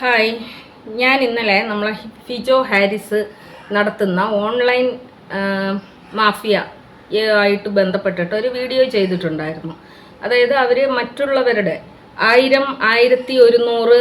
Hi. ഞാൻ ഇന്നലെ നമ്മളെ ഫിജോ ഹാരിസ് നടത്തുന്ന ഓൺലൈൻ മാഫിയ ആയിട്ട് ബന്ധപ്പെട്ടിട്ട് ഒരു വീഡിയോ ചെയ്തിട്ടുണ്ടായിരുന്നു. അതായത് അവർ മറ്റുള്ളവരുടെ ആയിരം ആയിരത്തി ഒരുന്നൂറ്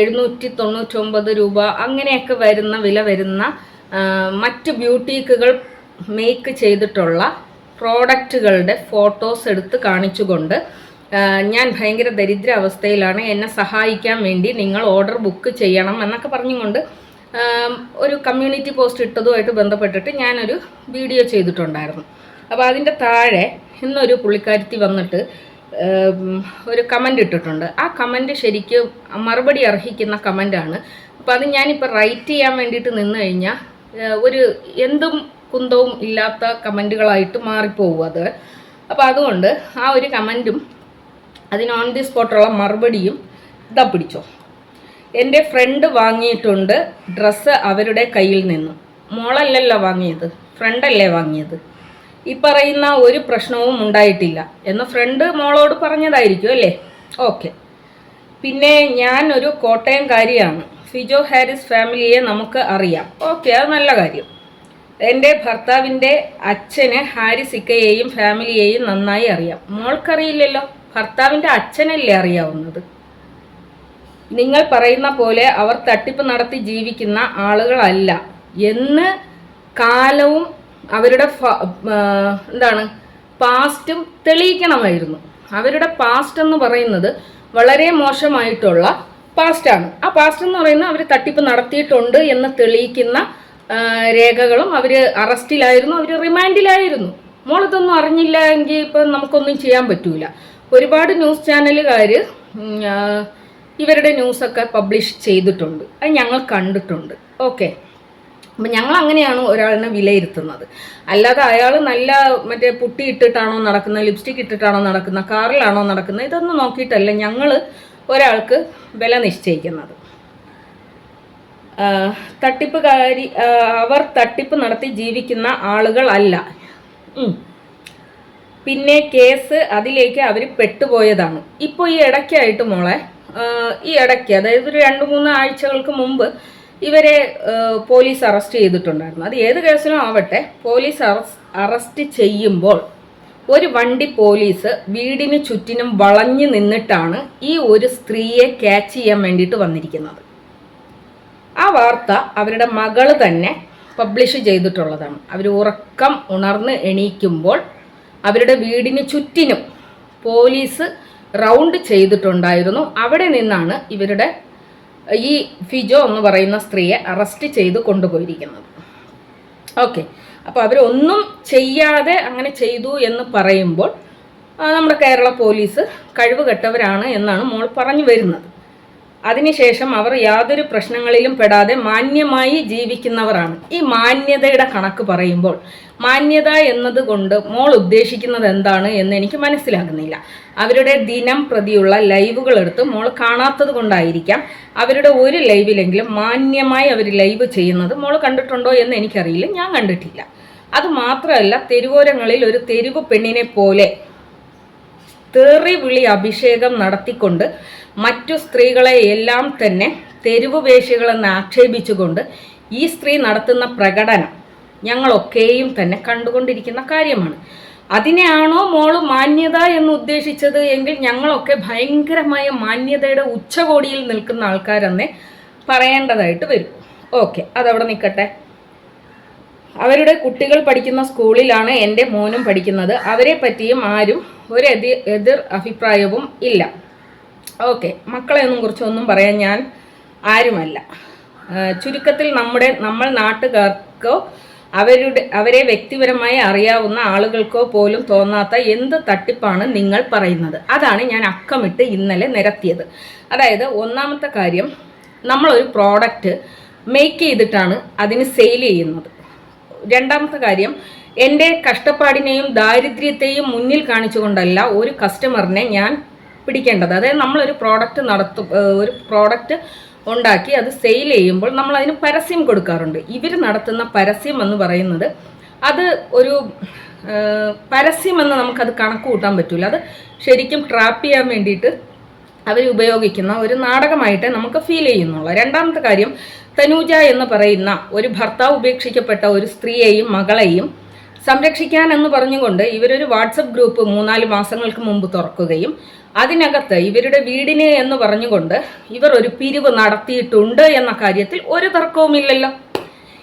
എഴുന്നൂറ്റി തൊണ്ണൂറ്റൊമ്പത് രൂപ അങ്ങനെയൊക്കെ വരുന്ന വില വരുന്ന മറ്റ് ബ്യൂട്ടീക്കുകൾ മേക്ക് ചെയ്തിട്ടുള്ള പ്രോഡക്റ്റുകളുടെ ഫോട്ടോസ് എടുത്ത് കാണിച്ചുകൊണ്ട് ഞാൻ ഭയങ്കര ദരിദ്ര അവസ്ഥയിലാണ് എന്നെ സഹായിക്കാൻ വേണ്ടി നിങ്ങൾ ഓർഡർ ബുക്ക് ചെയ്യണം എന്നൊക്കെ പറഞ്ഞുകൊണ്ട് ഒരു കമ്മ്യൂണിറ്റി പോസ്റ്റ് ഇട്ടതുമായിട്ട് ബന്ധപ്പെട്ടിട്ട് ഞാനൊരു വീഡിയോ ചെയ്തിട്ടുണ്ടായിരുന്നു. അപ്പോൾ അതിന്റെ താഴെ ഇന്നൊരു പുള്ളിക്കാരുത്തി വന്നിട്ട് ഒരു കമന്റ് ഇട്ടിട്ടുണ്ട്. ആ കമന്റ് ശരിക്കും മറുപടി അർഹിക്കുന്ന കമന്റാണ് അപ്പോൾ അത് ഞാനിപ്പോൾ റൈറ്റ് ചെയ്യാൻ വേണ്ടിയിട്ട് നിന്ന് കഴിഞ്ഞാൽ ഒരു എന്തും കുന്തവും ഇല്ലാത്ത കമന്റുകളായിട്ട് മാറിപ്പോകും അത്. അപ്പോൾ അതുകൊണ്ട് ആ ഒരു കമന്റും അതിന് ഓൺ ദി സ്പോട്ടുള്ള മറുപടിയും ഇതാ പിടിച്ചോ. എന്റെ ഫ്രണ്ട് വാങ്ങിയിട്ടുണ്ട് ഡ്രസ്സ് അവരുടെ കയ്യിൽ നിന്നും. മോളല്ലല്ലോ വാങ്ങിയത്. ഫ്രണ്ടല്ലേ വാങ്ങിയത്. ഈ പറയുന്ന ഒരു പ്രശ്നവും ഉണ്ടായിട്ടില്ല. എന്ന് ഫ്രണ്ട് മോളോട് പറഞ്ഞതായിരിക്കും അല്ലേ? ഓക്കെ പിന്നെ ഞാൻ ഒരു കോട്ടയംകാരിയാണ്. ഫിജോ ഹാരിസ് ഫാമിലിയെ നമുക്ക് അറിയാം. ഓക്കെ അത് നല്ല കാര്യം. എന്റെ ഭർത്താവിന്റെ അച്ഛന് ഹാരിസ് ഇക്കയെയും ഫാമിലിയെയും നന്നായി അറിയാം. മോൾക്കറിയില്ലല്ലോ. ഭർത്താവിന്റെ അച്ഛനല്ലേ അറിയാവുന്നത്? നിങ്ങൾ പറയുന്ന പോലെ അവർ തട്ടിപ്പ് നടത്തി ജീവിക്കുന്ന ആളുകളല്ല. എന്ന് കാലവും അവരുടെ എന്താണ് പാസ്റ്റും തെളിയിക്കണമായിരുന്നു. അവരുടെ പാസ്റ്റ് എന്ന് പറയുന്നത് വളരെ മോശമായിട്ടുള്ള പാസ്റ്റാണ്. ആ പാസ്റ്റ് എന്ന് പറയുന്നത് അവർ തട്ടിപ്പ് നടത്തിയിട്ടുണ്ട് എന്ന് തെളിയിക്കുന്ന രേഖകളും അവർ അറസ്റ്റിലായിരുന്നു അവർ റിമാൻഡിലായിരുന്നു. മോളിതൊന്നും അറിഞ്ഞില്ല എങ്കിൽ ഇപ്പം നമുക്കൊന്നും ചെയ്യാൻ പറ്റൂല. ഒരുപാട് ന്യൂസ് ചാനലുകാർ ഇവരുടെ ന്യൂസൊക്കെ പബ്ലിഷ് ചെയ്തിട്ടുണ്ട്. അത് ഞങ്ങൾ കണ്ടിട്ടുണ്ട്. ഓക്കെ. അപ്പം ഞങ്ങൾ അങ്ങനെയാണ് ഒരാളിനെ വിലയിരുത്തുന്നത്. അല്ലാതെ അയാൾ നല്ല മറ്റേ പുട്ടി ഇട്ടിട്ടാണോ നടക്കുന്നത് ലിപ്സ്റ്റിക് ഇട്ടിട്ടാണോ നടക്കുന്നത് കാറിലാണോ നടക്കുന്നത് ഇതൊന്നും നോക്കിയിട്ടല്ല ഞങ്ങൾ ഒരാൾക്ക് വില നിശ്ചയിക്കുന്നത്. തട്ടിപ്പുകാരി അവർ തട്ടിപ്പ് നടത്തി ജീവിക്കുന്ന ആളുകളല്ല. പിന്നെ കേസ് അതിലേക്ക് അവർ പെട്ടുപോയതാണ്. ഇപ്പോൾ ഈ ഇടയ്ക്കായിട്ട് മോളെ ഈ ഇടയ്ക്ക് അതായത് ഒരു രണ്ട് മൂന്ന് ആഴ്ചകൾക്ക് മുമ്പ് ഇവരെ പോലീസ് അറസ്റ്റ് ചെയ്തിട്ടുണ്ടായിരുന്നു. അത് ഏത് കേസിലും ആവട്ടെ പോലീസ് അറസ്റ്റ് ചെയ്യുമ്പോൾ ഒരു വണ്ടി പോലീസ് വീടിന് ചുറ്റിനും വളഞ്ഞു നിന്നിട്ടാണ് ഈ ഒരു സ്ത്രീയെ ക്യാച്ച് ചെയ്യാൻ വേണ്ടിയിട്ട് വന്നിരിക്കുന്നത്. ആ വാർത്ത അവരുടെ മകൾ തന്നെ പബ്ലിഷ് ചെയ്തിട്ടുള്ളതാണ്. അവർ ഉറക്കം ഉണർന്ന് എണീക്കുമ്പോൾ അവരുടെ വീടിന് ചുറ്റിനും പോലീസ് റൗണ്ട് ചെയ്തിട്ടുണ്ടായിരുന്നു. അവിടെ നിന്നാണ് ഇവരുടെ ഈ ഫിജോ എന്ന് പറയുന്ന സ്ത്രീയെ അറസ്റ്റ് ചെയ്ത് കൊണ്ടുപോയിരിക്കുന്നത്. ഓക്കെ. അപ്പോൾ അവരൊന്നും ചെയ്യാതെ അങ്ങനെ ചെയ്തു എന്ന് പറയുമ്പോൾ നമ്മുടെ കേരള പോലീസ് കഴിവ് കെട്ടവരാണ് എന്നാണ് മോൾ പറഞ്ഞു വരുന്നത്. അതിനുശേഷം അവർ യാതൊരു പ്രശ്നങ്ങളിലും പെടാതെ മാന്യമായി ജീവിക്കുന്നവരാണ്. ഈ മാന്യതയുടെ കണക്ക് പറയുമ്പോൾ മാന്യത എന്നതുകൊണ്ട് മോൾ ഉദ്ദേശിക്കുന്നത് എന്താണ് എന്ന് എനിക്ക് മനസ്സിലാകുന്നില്ല. അവരുടെ ദിനം പ്രതിയുള്ള ലൈവുകൾ എടുത്ത് മോൾ കാണാത്തത് കൊണ്ടായിരിക്കാം അവരുടെ ഒരു ലൈവിലെങ്കിലും മാന്യമായി അവർ ലൈവ് ചെയ്യുന്നത് മോൾ കണ്ടിട്ടുണ്ടോ എന്ന് എനിക്കറിയില്ല. ഞാൻ കണ്ടിട്ടില്ല. അത് മാത്രമല്ല തെരുവോരങ്ങളിൽ ഒരു തെരുവ് പെണ്ണിനെ പോലെ തേറി വിളി അഭിഷേകം നടത്തിക്കൊണ്ട് മറ്റു സ്ത്രീകളെ എല്ലാം തന്നെ തെരുവ് വേശികളെന്ന് ആക്ഷേപിച്ചുകൊണ്ട് ഈ സ്ത്രീ നടത്തുന്ന പ്രകടനം ഞങ്ങളൊക്കെയും തന്നെ കണ്ടുകൊണ്ടിരിക്കുന്ന കാര്യമാണ്. അതിനെയാണോ മോൾ മാന്യത എന്ന് ഉദ്ദേശിച്ചത് എങ്കിൽ ഞങ്ങളൊക്കെ ഭയങ്കരമായ മാന്യതയുടെ ഉച്ചകോടിയിൽ നിൽക്കുന്ന ആൾക്കാരെന്നേ പറയേണ്ടതായിട്ട് വരും. ഓക്കെ അതവിടെ നിൽക്കട്ടെ. അവരുടെ കുട്ടികൾ പഠിക്കുന്ന സ്കൂളിലാണ് എന്റെ മോനും പഠിക്കുന്നത്. അവരെ പറ്റിയും ആരും ഒരു എതിർ എതിർ അഭിപ്രായവും ഇല്ല. ഓക്കെ മക്കളെ ഒന്നും കുറിച്ചൊന്നും പറയാൻ ഞാൻ ആരുമല്ല. ചുരുക്കത്തിൽ നമ്മുടെ നമ്മൾ നാട്ടുകാർക്കോ അവരുടെ അവരെ വ്യക്തിപരമായി അറിയാവുന്ന ആളുകൾക്കോ പോലും തോന്നാത്ത എന്ത് തട്ടിപ്പാണ് നിങ്ങൾ പറയുന്നത്. അതാണ് ഞാൻ അക്കമിട്ട് ഇന്നലെ നിരത്തിയത്. അതായത് ഒന്നാമത്തെ കാര്യം നമ്മളൊരു പ്രോഡക്റ്റ് മേക്ക് ചെയ്തിട്ടാണ് അതിന് സെയിൽ ചെയ്യുന്നത്. രണ്ടാമത്തെ കാര്യം എന്റെ കഷ്ടപ്പാടിനെയും ദാരിദ്ര്യത്തെയും മുന്നിൽ കാണിച്ചുകൊണ്ടല്ല ഒരു കസ്റ്റമറിനെ ഞാൻ പിടിക്കേണ്ടത്. അതായത് നമ്മളൊരു പ്രോഡക്റ്റ് നടത്തും ഒരു പ്രോഡക്റ്റ് ഉണ്ടാക്കി അത് സെയിൽ ചെയ്യുമ്പോൾ നമ്മൾ അതിന് പരസ്യം കൊടുക്കാറുണ്ട്. ഇവർ നടത്തുന്ന പരസ്യം എന്ന് പറയുന്നത് അത് ഒരു പരസ്യമെന്ന് നമുക്കത് കണക്ക് കൂട്ടാൻ പറ്റില്ല അത് ശരിക്കും ട്രാപ്പ് ചെയ്യാൻ വേണ്ടിയിട്ട് അവർ ഉപയോഗിക്കുന്ന ഒരു നാടകമായിട്ട് നമുക്ക് ഫീൽ ചെയ്യുന്നുള്ളൂ. രണ്ടാമത്തെ കാര്യം തനൂജ എന്ന് പറയുന്ന ഒരു ഭർത്താവ് ഉപേക്ഷിക്കപ്പെട്ട ഒരു സ്ത്രീയെയും മകളെയും സംരക്ഷിക്കാൻ എന്ന് പറഞ്ഞുകൊണ്ട് ഇവരൊരു വാട്സപ്പ് ഗ്രൂപ്പ് മൂന്നാൽ മാസങ്ങൾക്ക് മുമ്പ് തുറക്കുകയും അതിനകത്ത് ഇവരുടെ വീടിനെ എന്ന് പറഞ്ഞുകൊണ്ട് ഇവർ ഒരു പിരിവ് നടത്തിയിട്ടുണ്ട് എന്ന കാര്യത്തിൽ ഒരു തർക്കവുമില്ലല്ലോ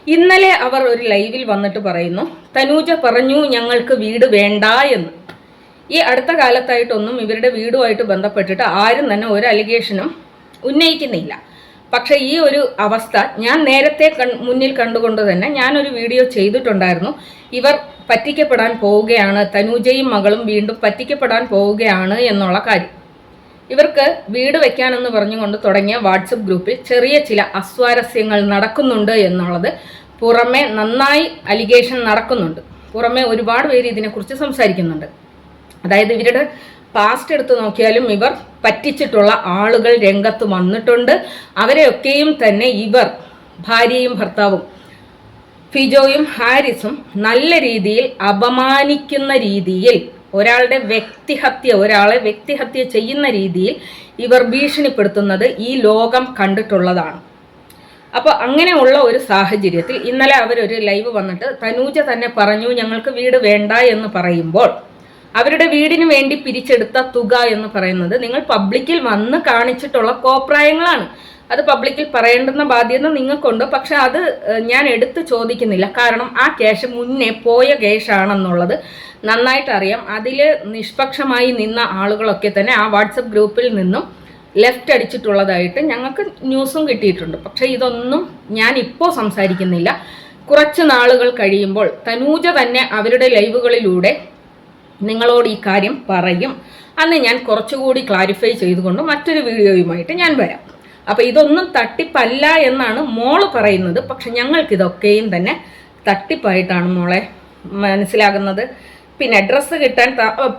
ഇന്നലെ അവർ ഒരു ലൈവിൽ വന്നിട്ട് പറയുന്നു തനൂജ പറഞ്ഞു ഞങ്ങൾക്ക് വീട് വേണ്ട എന്ന്. ഈ അടുത്ത കാലത്തായിട്ടൊന്നും ഇവരുടെ വീടുമായിട്ട് ബന്ധപ്പെട്ടിട്ട് ആരും തന്നെ ഒരു അലിഗേഷനും ഉന്നയിക്കുന്നില്ല. പക്ഷേ ഈ ഒരു അവസ്ഥ ഞാൻ നേരത്തെ മുന്നിൽ കണ്ടുകൊണ്ട് തന്നെ ഞാനൊരു വീഡിയോ ചെയ്തിട്ടുണ്ടായിരുന്നു. ഇവർ പറ്റിക്കപ്പെടാൻ പോവുകയാണ് തനൂജയും മകളും വീണ്ടും പറ്റിക്കപ്പെടാൻ പോവുകയാണ് എന്നുള്ള കാര്യം. ഇവർക്ക് വീട് വെക്കാനെന്ന് പറഞ്ഞുകൊണ്ട് തുടങ്ങിയ വാട്സപ്പ് ഗ്രൂപ്പിൽ ചെറിയ ചില അസ്വാരസ്യങ്ങൾ നടക്കുന്നുണ്ട് എന്നുള്ളത് പുറമെ നന്നായി അലിഗേഷൻ നടക്കുന്നുണ്ട്. പുറമെ ഒരുപാട് പേര് ഇതിനെക്കുറിച്ച് സംസാരിക്കുന്നുണ്ട്. അതായത് ഇവരുടെ പാസ്റ്റ് എടുത്ത് നോക്കിയാലും ഇവർ പറ്റിച്ചിട്ടുള്ള ആളുകൾ രംഗത്ത് വന്നിട്ടുണ്ട്. അവരെയൊക്കെയും തന്നെ ഇവർ ഭാര്യയും ഭർത്താവും ഫിജോയും ഹാരിസും നല്ല രീതിയിൽ അപമാനിക്കുന്ന രീതിയിൽ ഒരാളുടെ വ്യക്തിഹത്യ ഒരാളെ വ്യക്തിഹത്യ ചെയ്യുന്ന രീതിയിൽ ഇവർ ഭീഷണിപ്പെടുത്തുന്നത് ഈ ലോകം കണ്ടിട്ടുള്ളതാണ്. അപ്പോൾ അങ്ങനെയുള്ള ഒരു സാഹചര്യത്തിൽ ഇന്നലെ അവരൊരു ലൈവ് വന്നിട്ട് തനൂജ തന്നെ പറഞ്ഞു ഞങ്ങൾക്ക് വീട് വേണ്ട എന്ന് പറയുമ്പോൾ അവരുടെ വീടിന് വേണ്ടി പിരിച്ചെടുത്ത തുക എന്ന് പറയുന്നത് നിങ്ങൾ പബ്ലിക്കിൽ വന്ന് കാണിച്ചിട്ടുള്ള കോപ്രായങ്ങളാണ്. അത് പബ്ലിക്കിൽ പറയേണ്ടുന്ന ബാധ്യത നിങ്ങൾക്കുണ്ട്. പക്ഷെ അത് ഞാൻ എടുത്തു ചോദിക്കുന്നില്ല. കാരണം ആ ക്യാഷ് മുന്നേ പോയ ക്യാഷാണെന്നുള്ളത് നന്നായിട്ട് അറിയാം. അതിൽ നിഷ്പക്ഷമായി നിന്ന ആളുകളൊക്കെ തന്നെ ആ വാട്സപ്പ് ഗ്രൂപ്പിൽ നിന്നും ലെഫ്റ്റ് അടിച്ചിട്ടുള്ളതായിട്ട് ഞങ്ങൾക്ക് ന്യൂസും കിട്ടിയിട്ടുണ്ട്. പക്ഷേ ഇതൊന്നും ഞാൻ ഇപ്പോൾ സംസാരിക്കുന്നില്ല. കുറച്ച് നാളുകൾ കഴിയുമ്പോൾ തനൂജ തന്നെ അവരുടെ ലൈവുകളിലൂടെ നിങ്ങളോട് ഈ കാര്യം പറയും. അന്ന് ഞാൻ കുറച്ചുകൂടി ക്ലാരിഫൈ ചെയ്തുകൊണ്ട് മറ്റൊരു വീഡിയോയുമായിട്ട് ഞാൻ വരാം. അപ്പോൾ ഇതൊന്നും തട്ടിപ്പല്ല എന്നാണ് മോൾ പറയുന്നത്. പക്ഷെ ഞങ്ങൾക്കിതൊക്കെയും തന്നെ തട്ടിപ്പായിട്ടാണ് മോളെ മനസ്സിലാകുന്നത്. പിന്നെ ഡ്രസ്സ് കിട്ടാൻ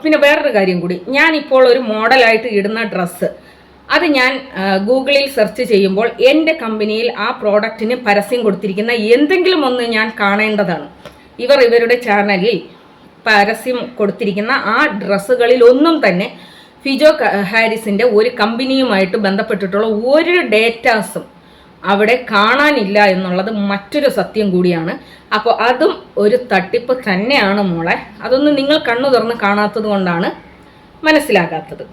പിന്നെ വേറൊരു കാര്യം കൂടി. ഞാനിപ്പോൾ ഒരു മോഡലായിട്ട് ഇടുന്ന ഡ്രസ്സ് അത് ഞാൻ ഗൂഗിളിൽ സെർച്ച് ചെയ്യുമ്പോൾ എന്റെ കമ്പനിയിൽ ആ പ്രോഡക്റ്റിന് പരസ്യം കൊടുത്തിരിക്കുന്ന എന്തെങ്കിലും ഒന്ന് ഞാൻ കാണേണ്ടതാണ്. ഇവർ ഇവരുടെ ചാനലിൽ പരസ്യം കൊടുത്തിരിക്കുന്ന ആ ഡ്രസ്സുകളിൽ ഒന്നും തന്നെ ഫിജോ ഹാരിസിന്റെ ഒരു കമ്പനിയുമായിട്ട് ബന്ധപ്പെട്ടിട്ടുള്ള ഒരു ഡേറ്റാസും അവിടെ കാണാനില്ല എന്നുള്ളത് മറ്റൊരു സത്യം കൂടിയാണ്. അപ്പോൾ അതും ഒരു തട്ടിപ്പ് തന്നെയാണ് മോളെ. അതൊന്നും നിങ്ങൾ കണ്ണു തുറന്ന് കാണാത്തത് കൊണ്ടാണ് മനസ്സിലാകാത്തത്.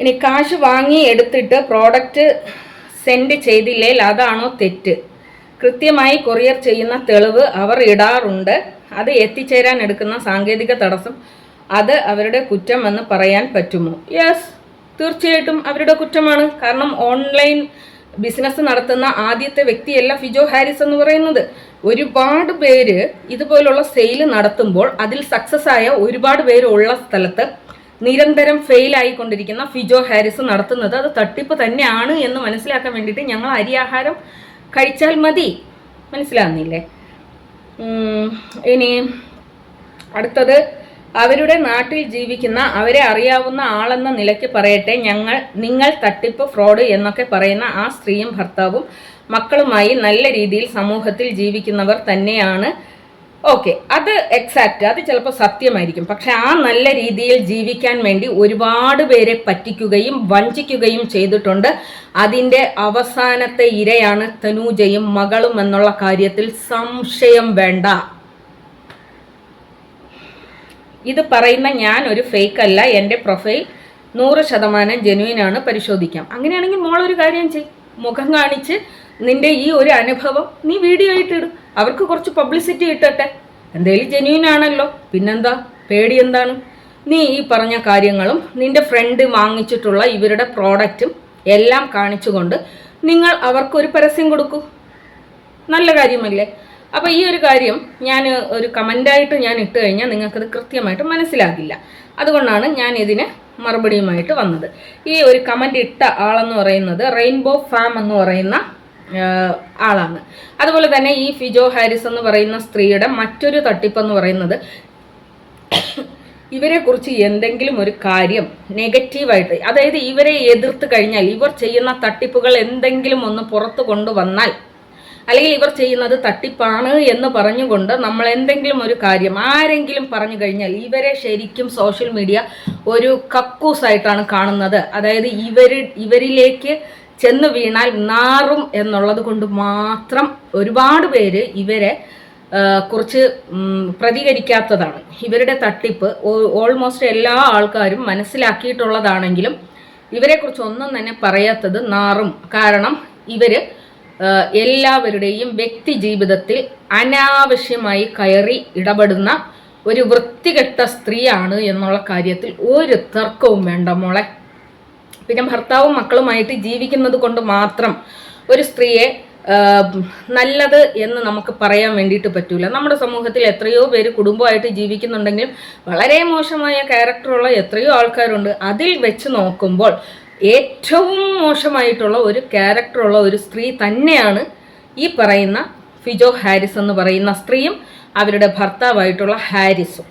ഇനി കാശ് വാങ്ങി എടുത്തിട്ട് പ്രോഡക്റ്റ് സെൻഡ് ചെയ്തില്ലേൽ അതാണോ തെറ്റ്? കൃത്യമായി കൊറിയർ ചെയ്യുന്ന തെളിവ് അവർ ഇടാറുണ്ട്. അത് എത്തിച്ചേരാൻ എടുക്കുന്ന സാങ്കേതിക തടസ്സം അത് അവരുടെ കുറ്റമെന്ന് പറയാൻ പറ്റുമോ? യെസ് തീർച്ചയായിട്ടും അവരുടെ കുറ്റമാണ്. കാരണം ഓൺലൈൻ ബിസിനസ് നടത്തുന്ന ആദ്യത്തെ വ്യക്തിയല്ല ഫിജോ ഹാരിസ് എന്ന് പറയുന്നത്. ഒരുപാട് പേര് ഇതുപോലുള്ള സെയിൽ നടത്തുമ്പോൾ അതിൽ സക്സസ് ആയ ഒരുപാട് പേര് ഉള്ള സ്ഥലത്ത് നിരന്തരം ഫെയിൽ ആയിക്കൊണ്ടിരിക്കുന്ന ഫിജോ ഹാരിസ് നടത്തുന്നത്. അത് തട്ടിപ്പ് തന്നെയാണ് എന്ന് മനസ്സിലാക്കാൻ വേണ്ടിയിട്ട് ഞങ്ങൾ അരിയാഹാരം കഴിച്ചാൽ മതി. മനസ്സിലാകുന്നില്ലേ ഇനി അടുത്തത് അവരുടെ നാട്ടിൽ ജീവിക്കുന്ന അവരെ അറിയാവുന്ന ആളെന്ന നിലയ്ക്ക് പറയട്ടെ. ഞങ്ങൾ നിങ്ങൾ തട്ടിപ്പ് ഫ്രോഡ് എന്നൊക്കെ പറയുന്ന ആ സ്ത്രീയും ഭർത്താവും മക്കളുമായി നല്ല രീതിയിൽ സമൂഹത്തിൽ ജീവിക്കുന്നവർ തന്നെയാണ്. ഓക്കെ അത് എക്സാക്റ്റ് അത് ചിലപ്പോൾ സത്യമായിരിക്കും. പക്ഷെ ആ നല്ല രീതിയിൽ ജീവിക്കാൻ വേണ്ടി ഒരുപാട് പേരെ പറ്റിക്കുകയും വഞ്ചിക്കുകയും ചെയ്തിട്ടുണ്ട്. അതിന്റെ അവസാനത്തെ ഇരയാണ് തനൂജയും മകളും എന്നുള്ള കാര്യത്തിൽ സംശയം വേണ്ട. ഇത് പറയുന്ന ഞാൻ ഒരു ഫേക്ക് അല്ല എന്റെ പ്രൊഫൈൽ നൂറ് ശതമാനം ജെനുവിനാണ് പരിശോധിക്കാം. അങ്ങനെയാണെങ്കിൽ മോളൊരു കാര്യം ചെയ്. മുഖം കാണിച്ച് നിന്റെ ഈ ഒരു അനുഭവം നീ വീഡിയോ ആയിട്ടിടും. അവർക്ക് കുറച്ച് പബ്ലിസിറ്റി ഇട്ടട്ടെ എന്തേലും ജെന്യൂൻ ആണല്ലോ. പിന്നെന്താ? പേടി എന്താണ്? നീ ഈ പറഞ്ഞ കാര്യങ്ങളും നിന്റെ ഫ്രണ്ട് വാങ്ങിച്ചിട്ടുള്ള ഇവരുടെ പ്രോഡക്റ്റും എല്ലാം കാണിച്ചുകൊണ്ട് നിങ്ങൾ അവർക്കൊരു പരസ്യം കൊടുക്കൂ. നല്ല കാര്യമല്ലേ? അപ്പോൾ ഈ ഒരു കാര്യം ഞാൻ ഒരു കമന്റായിട്ട് ഞാൻ ഇട്ട് കഴിഞ്ഞാൽ നിങ്ങൾക്കത് കൃത്യമായിട്ട് മനസ്സിലാകില്ല. അതുകൊണ്ടാണ് ഞാൻ ഇതിന് മറുപടിയുമായിട്ട് വന്നത്. ഈ ഒരു കമന്റ് ഇട്ട ആളെന്ന് പറയുന്നത് റെയിൻബോ ഫാം എന്ന് പറയുന്ന ആളാണ്. അതുപോലെ തന്നെ ഈ ഫിജോ ഹാരിസ് എന്ന് പറയുന്ന സ്ത്രീയുടെ മറ്റൊരു തട്ടിപ്പെന്ന് പറയുന്നത് ഇവരെ കുറിച്ച് എന്തെങ്കിലും ഒരു കാര്യം നെഗറ്റീവായിട്ട് അതായത് ഇവരെ എതിർത്ത് കഴിഞ്ഞാൽ ഇവർ ചെയ്യുന്ന തട്ടിപ്പുകൾ എന്തെങ്കിലും ഒന്ന് പുറത്തു കൊണ്ടുവന്നാൽ അല്ലെങ്കിൽ ഇവർ ചെയ്യുന്നത് തട്ടിപ്പാണ് എന്ന് പറഞ്ഞുകൊണ്ട് നമ്മൾ എന്തെങ്കിലും ഒരു കാര്യം ആരെങ്കിലും പറഞ്ഞു കഴിഞ്ഞാൽ ഇവരെ ശരിക്കും സോഷ്യൽ മീഡിയ ഒരു കക്കൂസായിട്ടാണ് കാണുന്നത്. അതായത് ഇവർ ഇവരിലേക്ക് ചെന്ന് വീണാൽ നാറും എന്നുള്ളത് കൊണ്ട് മാത്രം ഒരുപാട് പേര് ഇവരെ കുറച്ച് പ്രതികരിക്കാത്തതാണ്. ഇവരുടെ തട്ടിപ്പ് ഓൾമോസ്റ്റ് എല്ലാ ആൾക്കാരും മനസ്സിലാക്കിയിട്ടുള്ളതാണെങ്കിലും ഇവരെക്കുറിച്ച് ഒന്നും തന്നെ പറയാത്തത് നാറും. കാരണം ഇവർ എല്ലാവരുടെയും വ്യക്തി ജീവിതത്തിൽ അനാവശ്യമായി കയറി ഇടപെടുന്ന ഒരു വൃത്തികെട്ട സ്ത്രീയാണ് എന്നുള്ള കാര്യത്തിൽ ഒരു തർക്കവും വേണ്ട മോളെ. പിന്നെ ഭർത്താവും മക്കളുമായിട്ട് ജീവിക്കുന്നത് കൊണ്ട് മാത്രം ഒരു സ്ത്രീയെ നല്ലത് എന്ന് നമുക്ക് പറയാൻ വേണ്ടിയിട്ട് പറ്റൂല. നമ്മുടെ സമൂഹത്തിൽ എത്രയോ പേര് കുടുംബമായിട്ട് ജീവിക്കുന്നുണ്ടെങ്കിലും വളരെ മോശമായ ക്യാരക്ടറുള്ള എത്രയോ ആൾക്കാരുണ്ട്. അതിൽ വെച്ച് നോക്കുമ്പോൾ ഏറ്റവും മോശമായിട്ടുള്ള ഒരു ക്യാരക്ടറുള്ള ഒരു സ്ത്രീ തന്നെയാണ് ഈ പറയുന്ന ഫിജോ ഹാരിസ് എന്ന് പറയുന്ന സ്ത്രീയും അവരുടെ ഭർത്താവായിട്ടുള്ള ഹാരിസും.